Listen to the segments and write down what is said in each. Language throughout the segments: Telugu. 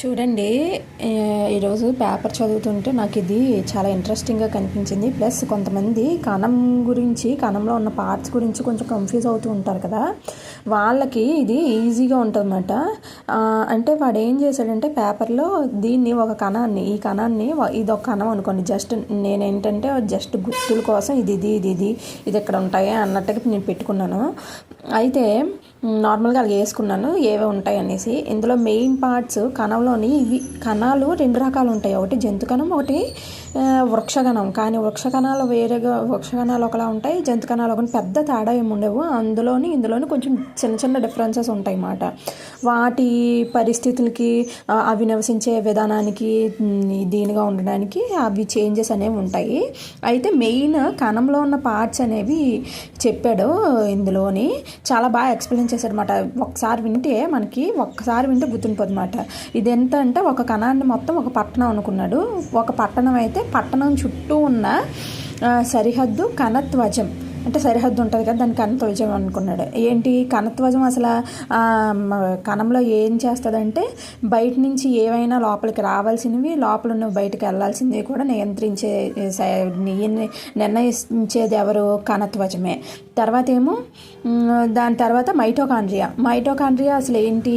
చూడండి ఈరోజు పేపర్ చదువుతుంటే నాకు ఇది చాలా ఇంట్రెస్టింగ్గా కనిపించింది. ప్లస్ కొంతమంది కణం గురించి కణంలో ఉన్న పార్ట్స్ గురించి కొంచెం కన్ఫ్యూజ్ అవుతూ ఉంటారు కదా. వాళ్ళకి ఇది ఈజీగా ఉంటుందన్నమాట. అంటే వాడు ఏం చేశాడంటే పేపర్లో దీన్ని ఒక కణాన్ని ఈ కణాన్ని ఇది ఒక కణం అనుకోండి. జస్ట్ నేనేంటంటే జస్ట్ గుర్తుల కోసం ఇది ఇది ఇది ఇది ఇది ఇక్కడ ఉంటాయి అన్నట్టుగా నేను పెట్టుకున్నాను. అయితే నార్మల్గా అలా వేసుకున్నాను ఏవే ఉంటాయి అనేసి. ఇందులో మెయిన్ పార్ట్స్ కణంలోని ఇవి కణాలు రెండు రకాలు ఉంటాయి. ఒకటి జంతు కణం ఒకటి వృక్షగణం. కానీ వృక్షకణాలు వేరేగా వృక్షగణాలు ఒకలా ఉంటాయి. జంతు కణాలు ఒక పెద్ద తేడా ఏమి ఉండవు. అందులోని ఇందులోని కొంచెం చిన్న చిన్న డిఫరెన్సెస్ ఉంటాయి అన్నమాట వాటి పరిస్థితులకి అవి నివసించే విధానానికి దీనిగా ఉండడానికి అవి చేంజెస్ అనేవి ఉంటాయి. అయితే మెయిన్ కణంలో ఉన్న పార్ట్స్ అనేవి చెప్పాడు ఇందులోని. చాలా బాగా ఎక్స్ప్లెయిన్ చేశాడు అనమాట ఒకసారి వింటే మనకి ఒక్కసారి వింటే గుర్తుండిపోతుంది అనమాట ఇది ఎంత అంటే ఒక కణాన్ని మొత్తం ఒక పట్టణం అనుకున్నాడు. ఒక పట్టణం అయితే పట్టణం చుట్టూ ఉన్న సరిహద్దు కణత్వజం అంటే సరిహద్దు ఉంటుంది కదా దాని కణత్వజం అనుకున్నాడు. ఏంటి కణత్వజం అసలు? కణంలో ఏం చేస్తుందంటే బయట నుంచి ఏవైనా లోపలికి రావాల్సినవి లోపల ఉన్న బయటకు వెళ్ళాల్సింది కూడా నియంత్రించే నిర్ణయించేది ఎవరు? కణత్వజమే తర్వాత ఏమో దాని తర్వాత మైటోకాండ్రియా. మైటోకాండ్రియా అసలు ఏంటి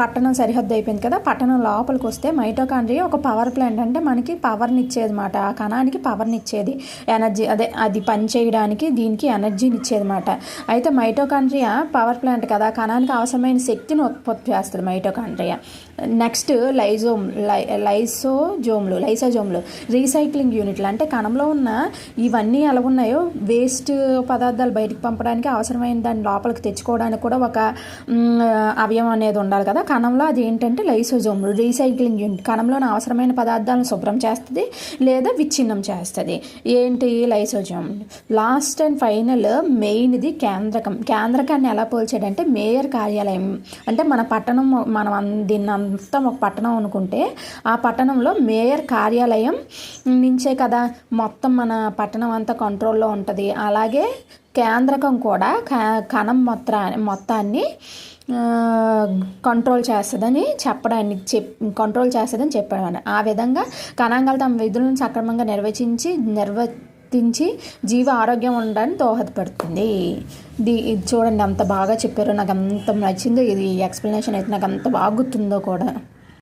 పట్టణం సరిహద్దు అయిపోయింది కదా పట్టణం లోపలికి వస్తే మైటోకాండ్రియా ఒక పవర్ ప్లాంట్ అంటే మనకి పవర్ని ఇచ్చేది అనమాట ఆ కణానికి పవర్ని ఇచ్చేది ఎనర్జీ అదే అది పని చేయడానికి దీనికి ఎనర్జీని ఇచ్చేదన్నమాట అయితే మైటోకాండ్రియా పవర్ ప్లాంట్ కదా కణానికి అవసరమైన శక్తిని ఉత్పత్తి చేస్తుంది మైటోకాండ్రియా. నెక్స్ట్ లైజోమ్ లై లైసోజోమ్లు లైసోజోమ్లు రీసైక్లింగ్ యూనిట్లు. అంటే కణంలో ఉన్న ఇవన్నీ ఎలా ఉన్నాయో వేస్ట్ పదార్థాలు బయటకు పంపడానికి అవసరమైన దాన్ని లోపలికి తెచ్చుకోవడానికి కూడా ఒక అవయవం అనేది ఉండాలి కదా. కణంలో అది ఏంటంటే లైసోజోమ్ రీసైక్లింగ్ యూనిట్. కణంలోని అవసరమైన పదార్థాలను శుభ్రం చేస్తుంది లేదా విచ్ఛిన్నం చేస్తుంది. ఏంటి లైసోజోమ్? లాస్ట్ అండ్ ఫైనల్ మెయిన్ది కేంద్రకం. కేంద్రకాన్ని ఎలా పోల్చాడంటే మేయర్ కార్యాలయం. అంటే మన పట్టణం మనం దీన్ని అంతా ఒక పట్టణం అనుకుంటే ఆ పట్టణంలో మేయర్ కార్యాలయం నుంచే కదా మొత్తం మన పట్టణం అంతా కంట్రోల్లో ఉంటుంది. అలాగే కేంద్రకం కూడా కణం మొత్తా మొత్తాన్ని కంట్రోల్ చేస్తుందని చెప్పడానికి చెప్ కంట్రోల్ చేస్తుందని చెప్పాడు ఆ విధంగా కణాంగాలు తమ విధులను సక్రమంగా నిర్వచించి నిర్వర్తించి జీవ ఆరోగ్యం ఉండడానికి దోహదపడుతుంది. ఇది చూడండి అంత బాగా చెప్పారో. నాకు అంత నచ్చిందో ఇది ఎక్స్ప్లెనేషన్ అయితే నాకు అంత బాగుతుందో కూడా.